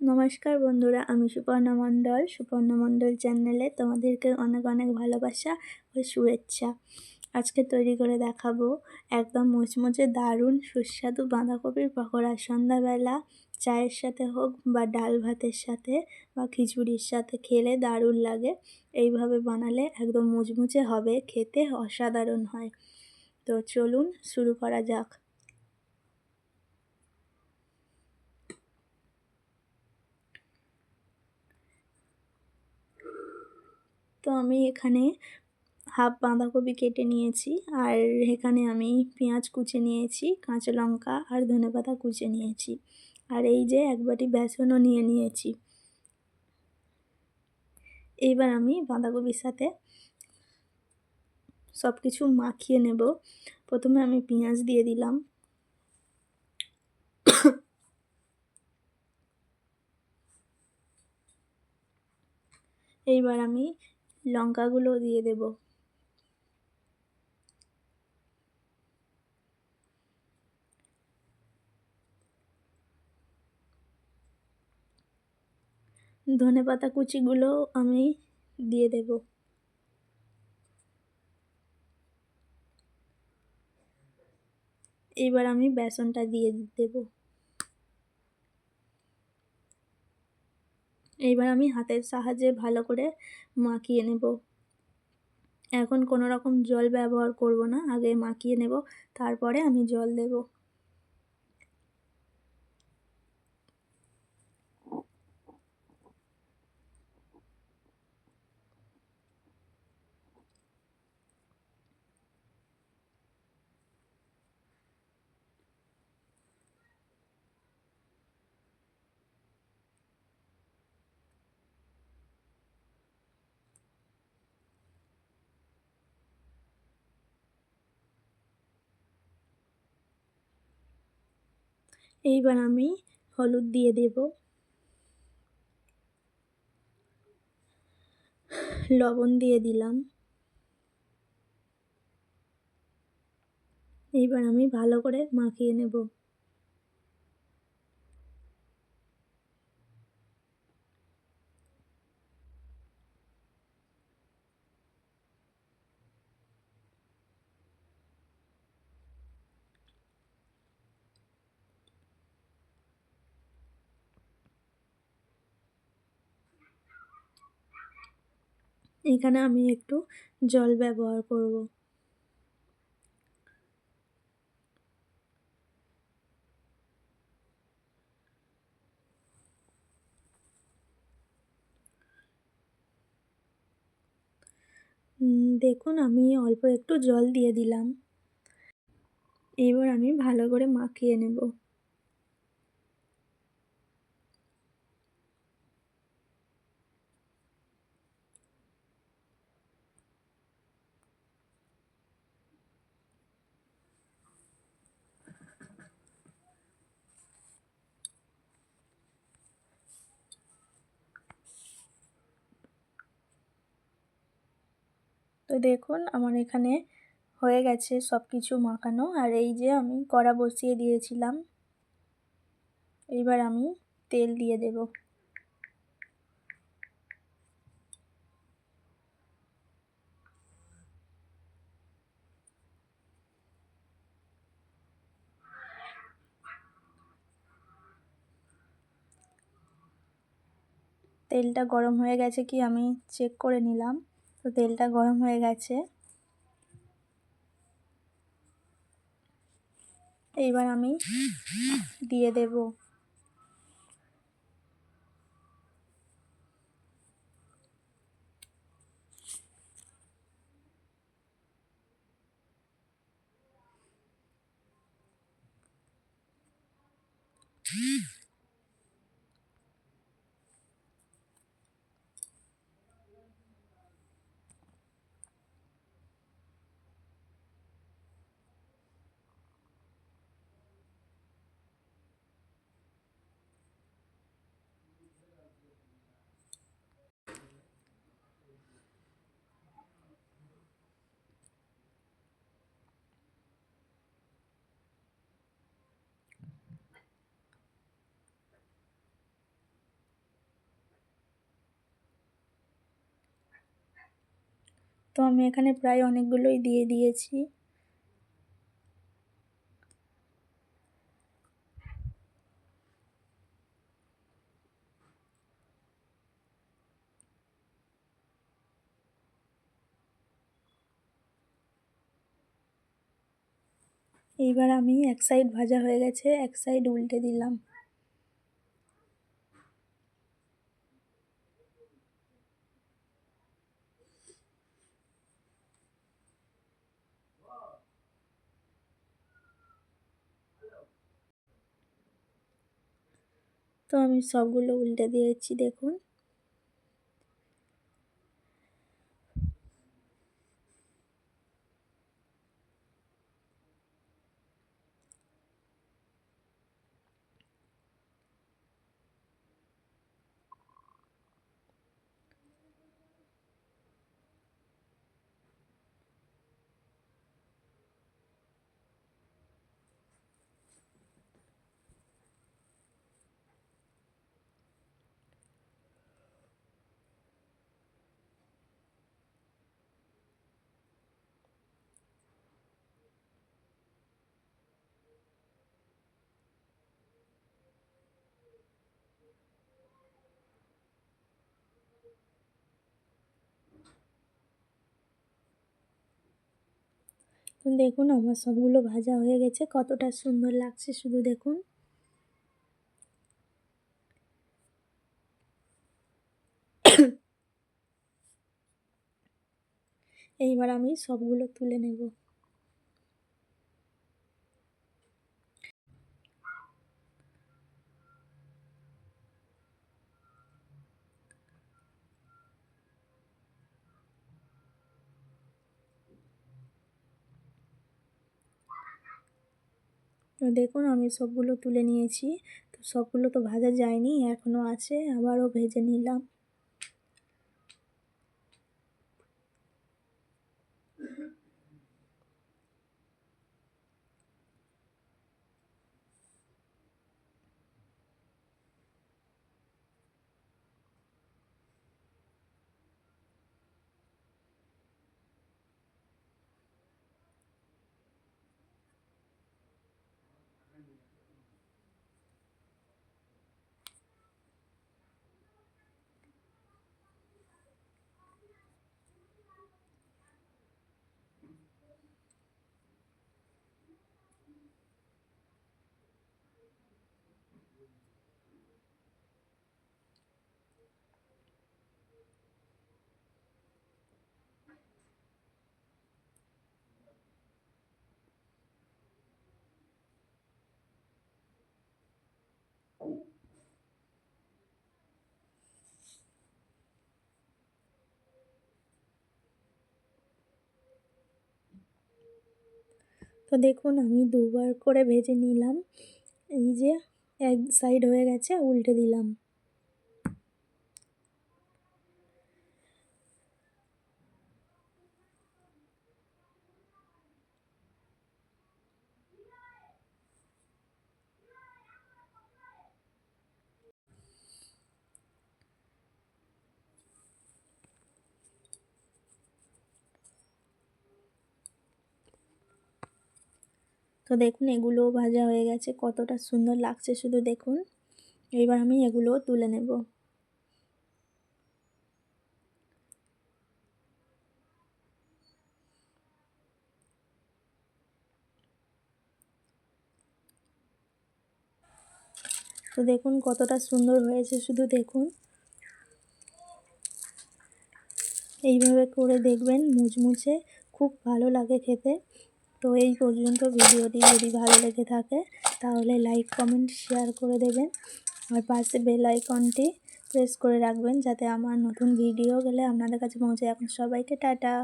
নমস্কার বন্ধুরা, আমি সুপর্ণা মণ্ডল। সুপর্ণা মণ্ডল চ্যানেলে তোমাদেরকে অনেক অনেক ভালোবাসা ও শুভেচ্ছা। আজকে তৈরি করে দেখাবো একদম মুচমুচে দারুণ সুস্বাদু বাঁধাকপির পকোড়া। সন্ধ্যাবেলা চায়ের সাথে হোক বা ডাল ভাতের সাথে বা খিচুড়ির সাথে খেলে দারুণ লাগে। এইভাবে বানালে একদম মুচমুচে হবে, খেতে অসাধারণ হয়। তো চলুন শুরু করা যাক। তো আমি এখানে হাফ বাঁধাকপি কেটে নিয়েছি আর এখানে আমি পেঁয়াজ কুচে নিয়েছি, কাঁচা লঙ্কা আর ধনেপাতা কুচে নিয়েছি। আর এই যে এক বাটি বেসনও নিয়ে নিয়েছি। এইবার আমি বাঁধাকপির সাথে সব কিছু মাখিয়ে নেব। প্রথমে আমি পেঁয়াজ দিয়ে দিলাম। এইবার আমি লঙ্কাগুলো দিয়ে দেব। ধনে পাতা কুচিগুলো আমি দিয়ে দেব। এবার আমি বেসনটা দিয়ে দেবো। এইবার আমি হাতের সাহায্যে ভালো করে মাখিয়ে নেব। এখন কোনো রকম জল ব্যবহার করব না, আগে মাখিয়ে নেব, তারপরে আমি জল দেব। এইবার আমি হলুদ দিয়ে দেব। লবণ দিয়ে দিলাম। এইবার আমি ভালো করে মাখিয়ে নেব। এখানে আমি একটু জল ব্যবহার করব। দেখুন, আমি অল্প একটু জল দিয়ে দিলাম। এবার আমি ভালো করে মাখিয়ে নেব। দেখুন, আমার এখানে হয়ে গেছে সব কিছু মাখানো। আর এই যে আমি কড়া বসিয়ে দিয়েছিলাম এইবার আমি তেল দিয়ে দেব। তেলটা গরম হয়ে গেছে কি আমি চেক করে নিলাম। তো তেলটা গরম হয়ে গেছে। এইবার আমি দিয়ে দেব। তো আমি এখানে প্রায় অনেকগুলোই দিয়ে দিয়েছি। এইবার আমি এক সাইড ভাজা হয়ে গেছে, এক সাইড উল্টে দিলাম। তো আমি সবগুলো উল্টে দিয়েছি দেখুন। দেখুন আমার সবগুলো ভাজা হয়ে গেছে। কতটা সুন্দর লাগছে শুধু দেখুন। এইবার আমি সবগুলো তুলে নেব। দেখুন, আমি সবগুলো তুলে নিয়েছি। তো সবগুলো তো ভাজা যায়নি, এখনও আছে, আবারও ভেজে নিলাম। তো দেখুন, আমি দুবার করে ভেজে নিলাম। এই যে এক সাইড হয়ে গেছে, উল্টে দিলাম। তো দেখুন এগুলোও ভাজা হয়ে গেছে। কতটা সুন্দর লাগছে শুধু দেখুন। এবার আমি এগুলোও তুলে নেব। তো দেখুন, কতটা সুন্দর হয়েছে শুধু দেখুন। এইভাবে করে দেখবেন, মুচমুচে খুব ভালো লাগে খেতে। তো এই পর্যন্ত ভিডিওটি যদি ভালো লেগে থাকে, তাহলে লাইক কমেন্ট শেয়ার করে দেবেন। আর পাশে বেল আইকনটি প্রেস করে রাখবেন যাতে আমার নতুন ভিডিও গেলে আপনাদের কাছে পৌঁছে। এখন সবাইকে টাটা।